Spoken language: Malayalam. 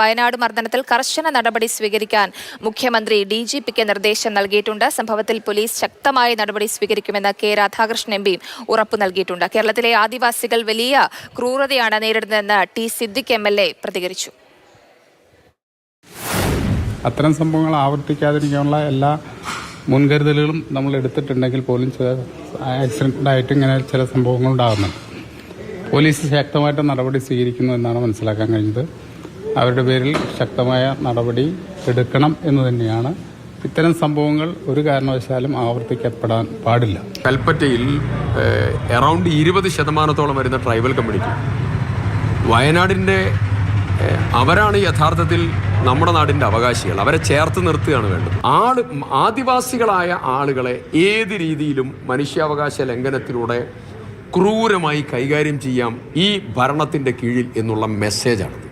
വയനാട് മർദ്ദനത്തിൽ കർശന നടപടി സ്വീകരിക്കാൻ മുഖ്യമന്ത്രി ഡി ജി പിക്ക് നിർദ്ദേശം നൽകിയിട്ടുണ്ട്. സംഭവത്തിൽ പോലീസ് ശക്തമായ നടപടി സ്വീകരിക്കുമെന്ന് കെ രാധാകൃഷ്ണൻ എം പിയും ഉറപ്പു നൽകിയിട്ടുണ്ട്. കേരളത്തിലെ ആദിവാസികൾ വലിയ ക്രൂരതയാണ് നേരിടുന്നതെന്ന് T Siddique M L A പ്രതികരിച്ചു. അത്തരം സംഭവങ്ങൾ ആവർത്തിക്കാതിരിക്കാനുള്ള എല്ലാ മുൻകരുതലുകളും നമ്മൾ എടുത്തിട്ടുണ്ടെങ്കിൽ പോലും ചില ആക്സിഡന്റായിട്ട് ഇങ്ങനെ ചില സംഭവങ്ങൾ ഉണ്ടാകുന്നുണ്ട്. പോലീസ് ശക്തമായിട്ട് നടപടി സ്വീകരിക്കുന്നു എന്നാണ് മനസ്സിലാക്കാൻ കഴിഞ്ഞത്. അവരുടെ പേരിൽ ശക്തമായ നടപടി എടുക്കണം എന്ന് തന്നെയാണ്. ഇത്തരം സംഭവങ്ങൾ ഒരു കാരണവശാലും ആവർത്തിക്കപ്പെടാൻ പാടില്ല. കൽപ്പറ്റയിൽ എറൗണ്ട് ഇരുപത് ശതമാനത്തോളം വരുന്ന ട്രൈബൽ കമ്മ്യൂണിറ്റി വയനാടിന്റെ അവരാണ് യഥാർത്ഥത്തിൽ നമ്മുടെ നാടിന്റെ അവകാശികൾ. അവരെ ചേർത്ത് നിർത്തുകയാണ് വേണ്ടത്. ആൾ ആദിവാസികളായ ആളുകളെ ഏത് രീതിയിലും മനുഷ്യാവകാശ ലംഘനത്തിലൂടെ ക്രൂരമായി കൈകാര്യം ചെയ്യാം ഈ ഭരണത്തിന്റെ കീഴിൽ എന്നുള്ള മെസ്സേജാണ്